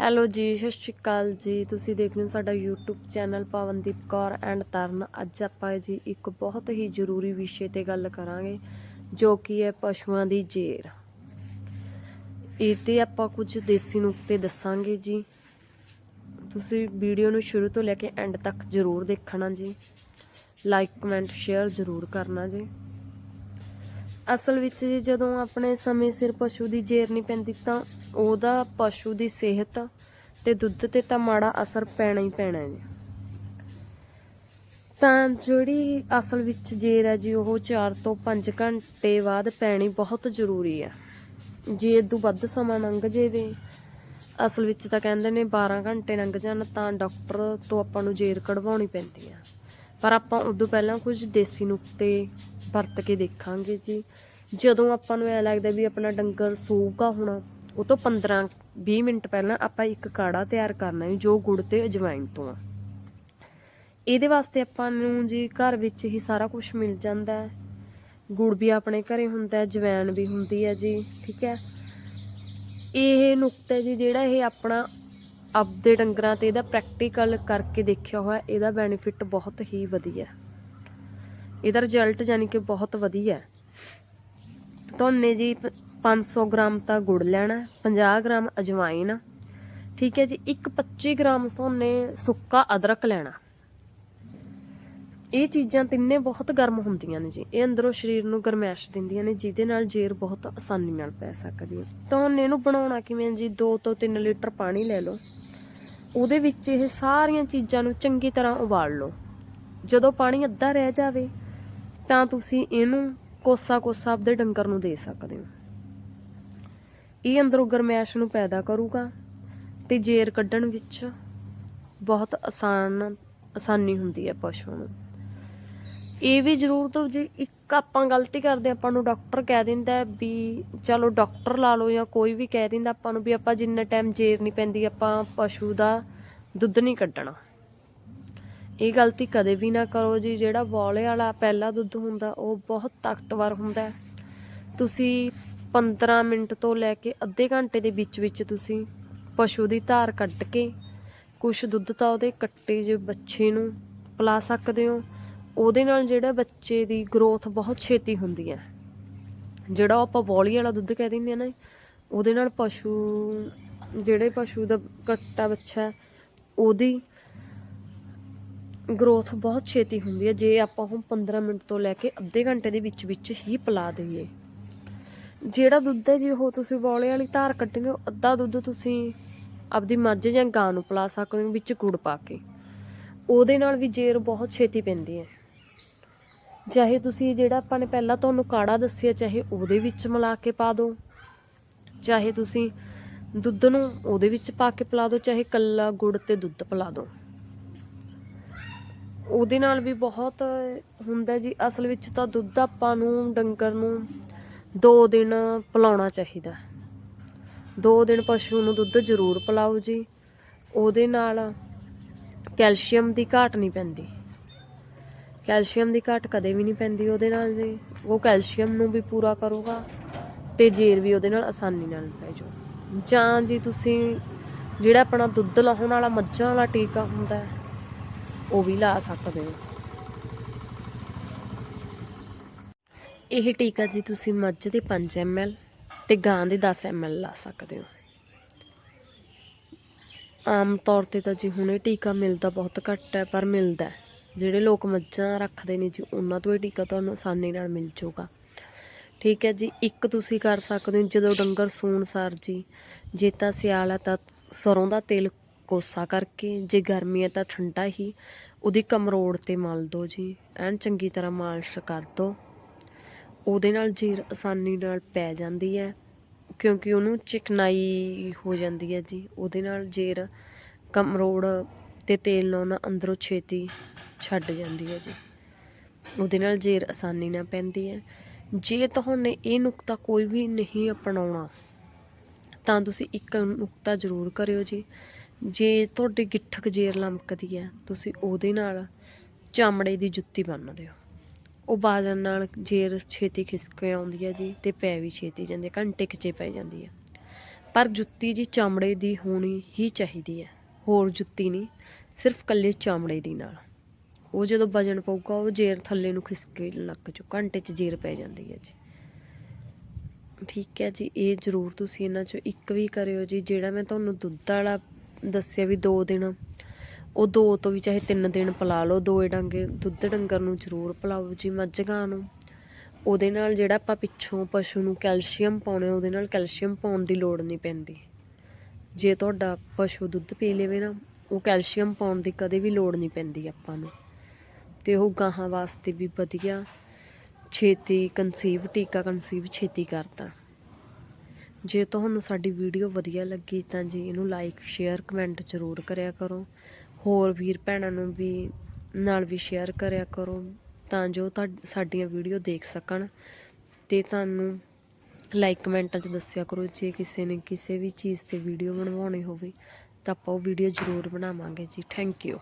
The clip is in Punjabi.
ਹੈਲੋ ਜੀ, ਸਤਿ ਸ਼੍ਰੀ ਅਕਾਲ ਜੀ। ਤੁਸੀਂ ਦੇਖ ਰਹੇ ਹੋ ਸਾਡਾ YouTube channel Pavandeep Kaur and Taran. ਅੱਜ ਆਪਾਂ ਜੀ ਇੱਕ ਬਹੁਤ ਹੀ ਜ਼ਰੂਰੀ ਵਿਸ਼ੇ ਤੇ ਗੱਲ ਕਰਾਂਗੇ, ਜੋ ਕਿ ਹੈ ਪਸ਼ੂਆਂ ਦੀ ਜੇਰ। ਇਹ ਤੇ ਆਪਾਂ ਕੁਝ ਦੇਸੀ ਨੁਕਤੇ ਦੱਸਾਂਗੇ ਜੀ। ਤੁਸੀਂ ਵੀਡੀਓ ਨੂੰ ਸ਼ੁਰੂ ਤੋਂ ਲੈ ਕੇ ਐਂਡ ਤੱਕ ਜ਼ਰੂਰ ਦੇਖਣਾ ਜੀ। ਲਾਈਕ ਕਮੈਂਟ ਸ਼ੇਅਰ ਜ਼ਰੂਰ ਕਰਨਾ ਜੀ। ਅਸਲ ਵਿੱਚ ਜੀ ਜਦੋਂ ਆਪਣੇ ਸਮੇਂ ਸਿਰ ਪਸ਼ੂ ਦੀ ਜੇਰ ਨਹੀਂ ਪੈਂਦੀ ਤਾਂ ਉਹਦਾ ਪਸ਼ੂ ਦੀ ਸਿਹਤ ਤੇ ਦੁੱਧ ਤੇ ਤਾਂ ਮਾੜਾ ਅਸਰ ਪੈਣਾ ਹੀ ਪੈਣਾ ਹੈ ਜੀ। ਤਾਂ ਜਿਹੜੀ ਅਸਲ ਵਿੱਚ ਜੇਰ ਹੈ ਜੀ, ਉਹ 4 ਤੋਂ 5 ਘੰਟੇ ਬਾਅਦ ਪੈਣੀ ਬਹੁਤ ਜ਼ਰੂਰੀ ਹੈ। ਜੇ ਇਦੋਂ ਵੱਧ ਸਮਾਂ ਲੰਘ ਜਾਵੇ, ਅਸਲ ਵਿੱਚ ਤਾਂ ਕਹਿੰਦੇ ਨੇ 12 ਘੰਟੇ ਲੰਘ ਜਾਣ ਤਾਂ ਡਾਕਟਰ ਤੋਂ ਆਪਾਂ ਨੂੰ ਜੇਰ ਕਢਵਾਉਣੀ ਪੈਂਦੀ ਆ ਪਰ ਆਪਾਂ ਉਦੋਂ ਪਹਿਲਾਂ ਕੁਝ ਦੇਸੀ ਨੁਕਤੇ ਵਰਤ ਕੇ ਦੇਖਾਂਗੇ ਜੀ। ਜਦੋਂ ਆਪਾਂ ਨੂੰ ਐ ਲੱਗਦਾ ਵੀ ਆਪਣਾ ਡੰਗਰ ਸੂਗਾ ਹੁਣ, ਉਹ ਤੋਂ 15 20 ਮਿੰਟ ਪਹਿਲਾਂ ਆਪਾਂ ਇੱਕ ਕਾੜਾ ਤਿਆਰ ਕਰਨਾ ਹੈ ਜੋ ਗੁੜ ਤੇ ਅਜਵਾਇਣ ਤੋਂ ਆ। ਇਹਦੇ ਵਾਸਤੇ ਆਪਾਂ ਨੂੰ ਜੀ ਘਰ ਵਿੱਚ ਹੀ ਸਾਰਾ ਕੁਝ ਮਿਲ ਜਾਂਦਾ ਹੈ। ਗੁੜ ਵੀ ਆਪਣੇ ਘਰੇ ਹੁੰਦਾ ਹੈ ਜਵੈਣ ਵੀ ਹੁੰਦੀ ਹੈ ਜੀ, ਠੀਕ ਹੈ। ਇਹ ਨੁਕਤਾ ਜੀ ਜਿਹੜਾ ਇਹ ਆਪਣਾ ਆਪਦੇ ਡੰਗਰਾਂ ਤੇ ਇਹਦਾ ਪ੍ਰੈਕਟੀਕਲ ਕਰਕੇ ਦੇਖਿਆ ਹੋਇਆ, ਇਹਦਾ ਬੈਨੀਫਿਟ ਬਹੁਤ ਹੀ ਵਧੀਆ। ਇਹਦਾ ਰਿਜ਼ਲਟ ਯਾਨੀ ਕਿ ਬਹੁਤ ਵਧੀਆ ਹੈ। ਜੀ ਪ- 500 ਗ੍ਰਾਮ ਤਾਂ ਗੁੜ ਲੈਣਾ 50 ਗ੍ਰਾਮ ਅਜਵਾਇਨ ਠੀਕ ਹੈ ਜੀ, ਇੱਕ 25 ਗ੍ਰਾਮ ਤੁਹਾਨੂੰ ਸੁੱਕਾ ਅਦਰਕ ਲੈਣਾ। ਇਹ ਚੀਜ਼ਾਂ ਤਿੰਨੇ ਬਹੁਤ ਗਰਮ ਹੁੰਦੀਆਂ ਨੇ ਜੀ। ਇਹ ਅੰਦਰੋਂ ਸਰੀਰ ਨੂੰ ਗਰਮੈਸ਼ ਦਿੰਦੀਆਂ ਨੇ, ਜਿਹਦੇ ਨਾਲ ਜੇਰ ਬਹੁਤ ਆਸਾਨੀ ਨਾਲ ਪੈ ਸਕਦੀ ਹੈ। ਤੁਹਾਨੂੰ ਨੂੰ ਬਣਾਉਣਾ ਕਿਵੇਂ ਜੀ? 2 ਤੋਂ 3 ਲੀਟਰ ਪਾਣੀ ਲੈ ਲਓ। ਉਹਦੇ ਵਿੱਚ ਇਹ ਸਾਰੀਆਂ ਚੀਜ਼ਾਂ ਨੂੰ ਚੰਗੀ ਤਰ੍ਹਾਂ ਉਬਾਲ ਲਓ। ਜਦੋਂ ਪਾਣੀ ਅੱਧਾ ਰਹਿ ਜਾਵੇ ਤਾਂ ਤੁਸੀਂ ਇਹਨੂੰ ਕੋਸਾ ਕੋਸਾ ਆਪਦੇ ਡੰਗਰ ਨੂੰ ਦੇ ਸਕਦੇ ਹੋ। ਇਹ ਅੰਦਰੋਂ ਗਰਮੈਸ਼ ਨੂੰ ਪੈਦਾ ਕਰੂਗਾ ਤੇ ਜੇਰ ਕੱਢਣ ਵਿੱਚ ਬਹੁਤ ਆਸਾਨ, ਆਸਾਨੀ ਹੁੰਦੀ ਹੈ ਪਸ਼ੂ ਨੂੰ। ਇਹ ਵੀ ਜ਼ਰੂਰ ਤੋਂ ਜੀ ਇੱਕ ਆਪਾਂ ਗਲਤੀ ਕਰਦੇ, ਆਪਾਂ ਨੂੰ ਡਾਕਟਰ ਕਹਿ ਦਿੰਦਾ ਵੀ ਚਲੋ ਡਾਕਟਰ ਲਾ ਲਓ ਜਾਂ ਕੋਈ ਵੀ ਕਹਿ ਦਿੰਦਾ ਆਪਾਂ ਨੂੰ ਵੀ ਆਪਾਂ ਜਿੰਨਾ ਟਾਈਮ ਜੇਰ ਨਹੀਂ ਪੈਂਦੀ, ਆਪਾਂ ਪਸ਼ੂ ਦਾ ਦੁੱਧ ਨਹੀਂ ਕੱਢਣਾ। ਇਹ ਗਲਤੀ ਕਦੇ ਵੀ ਨਾ ਕਰੋ ਜੀ, ਜਿਹੜਾ ਬੋਲੇ ਵਾਲਾ ਪਹਿਲਾ ਦੁੱਧ ਹੁੰਦਾ, ਉਹ ਬਹੁਤ ਤਾਕਤਵਰ ਹੁੰਦਾ ਤੁਸੀਂ 15 ਮਿੰਟ ਤੋਂ ਲੈ ਕੇ ਅੱਧੇ ਘੰਟੇ ਦੇ ਵਿੱਚ ਵਿੱਚ ਤੁਸੀਂ ਪਸ਼ੂ ਦੀ ਧਾਰ ਕੱਢ ਕੇ ਕੁਝ ਦੁੱਧ ਤਾਂ ਉਹਦੇ ਕੱਟੇ ਜੇ ਬੱਚੇ ਨੂੰ ਪਿਲਾ ਸਕਦੇ ਹੋ। ਉਹਦੇ ਨਾਲ ਜਿਹੜਾ ਬੱਚੇ ਦੀ ਗਰੋਥ ਬਹੁਤ ਛੇਤੀ ਹੁੰਦੀ ਹੈ। ਜਿਹੜਾ ਉਹ ਆਪਾਂ ਬੋਲੀ ਵਾਲਾ ਦੁੱਧ ਕਹਿ ਦਿੰਦੇ ਆ ਨਾ, ਉਹਦੇ ਨਾਲ ਪਸ਼ੂ, ਜਿਹੜੇ ਪਸ਼ੂ ਦਾ ਕੱਟਾ ਬੱਚਾ ਉਹਦੀ ਗਰੋਥ ਬਹੁਤ ਛੇਤੀ ਹੁੰਦੀ ਹੈ, ਜੇ ਆਪਾਂ ਹੁਣ 15 ਮਿੰਟ ਤੋਂ ਲੈ ਕੇ ਅੱਧੇ ਘੰਟੇ ਦੇ ਵਿੱਚ ਵਿੱਚ ਹੀ ਪਿਲਾ ਦਈਏ। ਜਿਹੜਾ ਦੁੱਧ ਹੈ ਜੀ, ਉਹ ਤੁਸੀਂ ਬੋਲੇ ਵਾਲੀ ਧਾਰ ਕੱਢੋਗੇ ਹੋ ਅੱਧਾ ਦੁੱਧ ਤੁਸੀਂ ਆਪਦੀ ਮੱਝ ਜਾਂ ਗਾਂ ਨੂੰ ਪਿਲਾ ਸਕਦੇ ਹੋ, ਵਿੱਚ ਗੁੜ ਪਾ ਕੇ। ਉਹਦੇ ਨਾਲ ਵੀ ਜੇਰ ਬਹੁਤ ਛੇਤੀ ਪੈਂਦੀ ਹੈ। ਚਾਹੇ ਤੁਸੀਂ ਜਿਹੜਾ ਆਪਾਂ ਨੇ ਪਹਿਲਾਂ ਤੁਹਾਨੂੰ ਕਾੜਾ ਦੱਸਿਆ, ਚਾਹੇ ਉਹਦੇ ਵਿੱਚ ਮਿਲਾ ਕੇ ਪਾ ਦਿਓ, ਚਾਹੇ ਤੁਸੀਂ ਦੁੱਧ ਨੂੰ ਉਹਦੇ ਵਿੱਚ ਪਾ ਕੇ ਪਿਲਾ ਦਿਓ, ਚਾਹੇ ਕੱਲਾ ਗੁੜ ਤੇ ਦੁੱਧ ਪਿਲਾ ਦਿਓ। ਉਹਦੇ ਨਾਲ ਵੀ ਬਹੁਤ ਹੁੰਦਾ ਜੀ, ਅਸਲ ਵਿੱਚ ਤਾਂ ਦੁੱਧ ਆਪਾਂ ਨੂੰ ਡੰਗਰ ਨੂੰ 2 ਦਿਨ ਪਿਲਾਉਣਾ ਚਾਹੀਦਾ। ਦੋ ਦਿਨ ਪਸ਼ੂ ਨੂੰ ਦੁੱਧ ਜ਼ਰੂਰ ਪਿਲਾਓ ਜੀ, ਉਹਦੇ ਨਾਲ ਕੈਲਸ਼ੀਅਮ ਦੀ ਘਾਟ ਨਹੀਂ ਪੈਂਦੀ। ਕੈਲਸ਼ੀਅਮ ਦੀ ਘਾਟ ਕਦੇ ਵੀ ਨਹੀਂ ਪੈਂਦੀ ਉਹਦੇ ਨਾਲ ਜੀ, ਉਹ ਕੈਲਸ਼ੀਅਮ ਨੂੰ ਵੀ ਪੂਰਾ ਕਰੂਗਾ ਤੇ ਜੇਰ ਵੀ ਉਹਦੇ ਨਾਲ ਆਸਾਨੀ ਨਾਲ ਪੈ ਜਾਊ। ਜਾਂ ਜੀ ਤੁਸੀਂ ਜਿਹੜਾ ਆਪਣਾ ਦੁੱਧ ਲਾਉਣ ਵਾਲਾ ਮੱਝਾਂ ਵਾਲਾ ਟੀਕਾ ਹੁੰਦਾ ਹੈ ਉਹ ਵੀ ਲਾ ਸਕਦੇ ਹੋ। ਇਹ ਟੀਕਾ ਜੀ ਤੁਸੀਂ ਮੱਝ ਦੇ 5 ml ਤੇ ਗਾਂ ਦੇ 10 ml ਲਾ ਸਕਦੇ ਹੋ। ਆਮ ਤੌਰ ਤੇ ਤਾਂ ਜੀ ਹੁਣ ਇਹ ਟੀਕਾ ਮਿਲਦਾ ਬਹੁਤ ਘੱਟ ਹੈ, ਪਰ ਮਿਲਦਾ ਜਿਹੜੇ ਲੋਕ ਮੱਝਾਂ ਰੱਖਦੇ ਨੇ ਜੀ, ਉਹਨਾਂ ਤੋਂ ਇਹ ਟੀਕਾ ਤੁਹਾਨੂੰ ਆਸਾਨੀ ਨਾਲ ਮਿਲ ਜਾਊਗਾ। ਠੀਕ ਹੈ ਜੀ, ਇੱਕ ਤੁਸੀਂ ਕਰ ਸਕਦੇ ਹੋ, ਜਦੋਂ ਡੰਗਰ ਸੂਣ ਸਾਰ ਜੀ, ਜੇ ਤਾਂ ਸਿਆਲ ਹੈ ਤਾਂ ਸਰੋਂ ਦਾ ਤੇਲ ਕੋਸਾ ਕਰਕੇ, ਜੇ ਗਰਮੀ ਹੈ ਤਾਂ ਠੰਡਾ ਹੀ। ਉਹਦੀ ਕਮਰੋੜ ਤੇ ਮਲ ਦੋ ਜੀ, ਐਨ ਚੰਗੀ ਤਰ੍ਹਾਂ ਮਾਲਿਸ਼ ਕਰ ਦੋ। ਉਹਦੇ ਨਾਲ ਜੀਰ ਆਸਾਨੀ ਨਾਲ ਪੈ ਜਾਂਦੀ ਹੈ, ਕਿਉਂਕਿ ਉਹਨੂੰ ਚਿਕਨਾਈ ਹੋ ਜਾਂਦੀ ਹੈ ਜੀ। ਉਹਦੇ ਨਾਲ ਜੇਰ, ਕਮਰੋੜ ਤੇ ਤੇਲ ਨਾਲ ਨਾ ਅੰਦਰੋਂ ਛੇਤੀ ਛੱਡ ਜਾਂਦੀ ਹੈ ਜੀ। ਉਹਦੇ ਨਾਲ ਜੇਰ ਆਸਾਨੀ ਨਾਲ ਪੈਂਦੀ ਹੈ। ਜੇ ਤੁਹਾਨੂੰ ਇਹ ਨੁਕਤਾ ਕੋਈ ਵੀ ਨਹੀਂ ਅਪਣਾਉਣਾ, ਤਾਂ ਤੁਸੀਂ ਇੱਕ ਨੁਕਤਾ ਜ਼ਰੂਰ ਕਰਿਓ ਜੀ। ਜੇ ਤੁਹਾਡੇ ਗਿੱਠਕ ਜੇਰ ਲਮਕਦੀ ਹੈ, ਤੁਸੀਂ ਉਹਦੇ ਨਾਲ ਚਮੜੇ ਦੀ ਜੁੱਤੀ ਬੰਨ ਦਿਓ। ਉਹ ਬਾਜਨ ਨਾਲ ਜੇਰ ਛੇਤੀ ਖਿਸਕ ਆਉਂਦੀ ਹੈ ਜੀ ਤੇ ਪੈ ਵੀ ਛੇਤੀ ਜਾਂਦੀ ਘੰਟੇ ਕੁ ਪੈ ਜਾਂਦੀ ਹੈ। ਪਰ ਜੁੱਤੀ ਜੀ ਚਮੜੇ ਦੀ ਹੋਣੀ ਹੀ ਚਾਹੀਦੀ ਹੈ, ਹੋਰ ਜੁੱਤੀ ਨਹੀਂ, ਸਿਰਫ ਕੱਲੇ ਚਮੜੇ ਦੀ ਨਾਲ। ਉਹ ਜਦੋਂ ਵਜਨ ਪਊਗਾ, ਉਹ ਜੇਰ ਥੱਲੇ ਨੂੰ ਖਿਸਕੇ ਲੱਗ ਜੂ ਘੰਟੇ 'ਚ ਜੇਰ ਪੈ ਜਾਂਦੀ ਹੈ ਜੀ। ਠੀਕ ਹੈ ਜੀ, ਇਹ ਜ਼ਰੂਰ ਤੁਸੀਂ ਇਹਨਾਂ 'ਚੋਂ ਇੱਕ ਵੀ ਕਰਿਓ ਜੀ, ਜਿਹੜਾ ਮੈਂ ਤੁਹਾਨੂੰ ਦੁੱਧ ਵਾਲਾ ਦੱਸਿਆ ਵੀ ਦੋ ਦਿਨ, ਉਹ ਦੋ ਤੋਂ ਵੀ ਚਾਹੇ ਤਿੰਨ ਦਿਨ ਪਿਲਾ ਲਓ, ਦੋਏ ਡਾਂਗੇ, ਦੁੱਧ ਡੰਗਰ ਨੂੰ ਜ਼ਰੂਰ ਪਿਲਾਓ ਜੀ ਮੱਝ ਗਾਂ ਨੂੰ। ਉਹਦੇ ਨਾਲ ਜਿਹੜਾ ਆਪਾਂ ਪਿੱਛੋਂ ਪਸ਼ੂ ਨੂੰ ਕੈਲਸ਼ੀਅਮ ਪਾਉਣੇ ਉਹਦੇ ਨਾਲ ਕੈਲਸ਼ੀਅਮ ਪਾਉਣ ਦੀ ਲੋੜ ਨਹੀਂ ਪੈਂਦੀ। ਜੇ ਤੁਹਾਡਾ ਪਸ਼ੂ ਦੁੱਧ ਪੀ ਲਵੇ ਨਾ, ਉਹ ਕੈਲਸ਼ੀਅਮ ਪਾਉਣ ਦੀ ਕਦੇ ਵੀ ਲੋੜ ਨਹੀਂ ਪੈਂਦੀ ਆਪਾਂ ਨੂੰ। ਤੇ ਉਹ ਗਾਹਾਂ ਵਾਸਤੇ ਵੀ ਵਧੀਆ, ਛੇਤੀ ਕਨਸੀਵ ਟੀਕਾ ਕਨਸੀਵ ਛੇਤੀ ਕਰਦਾ ਜੇ ਤੁਹਾਨੂੰ ਸਾਡੀ ਵੀਡੀਓ ਵਧੀਆ ਲੱਗੀ ਤਾਂ ਜੀ ਇਹਨੂੰ ਲਾਈਕ ਸ਼ੇਅਰ ਕਮੈਂਟ ਜ਼ਰੂਰ ਕਰਿਆ ਕਰੋ। ਹੋਰ ਵੀਰ ਭੈਣਾਂ ਨੂੰ ਵੀ ਨਾਲ ਵੀ ਸ਼ੇਅਰ ਕਰਿਆ ਕਰੋ ਤਾਂ ਜੋ ਤੁਹਾ- ਸਾਡੀਆਂ ਵੀਡੀਓ ਦੇਖ ਸਕਣ। ਤੇ ਤੁਹਾਨੂੰ ਲਾਈਕ ਕਮੈਂਟਾਂ 'ਚ ਦੱਸਿਆ ਕਰੋ, ਜੇ ਕਿਸੇ ਨੇ ਕਿਸੇ ਵੀ ਚੀਜ਼ ਤੇ ਵੀਡੀਓ ਬਣਵਾਉਣੀ ਹੋਵੇ ਤਾਂ ਆਪਾਂ ਉਹ ਵੀਡੀਓ ਜ਼ਰੂਰ ਬਣਾਵਾਂਗੇ ਜੀ। Thank you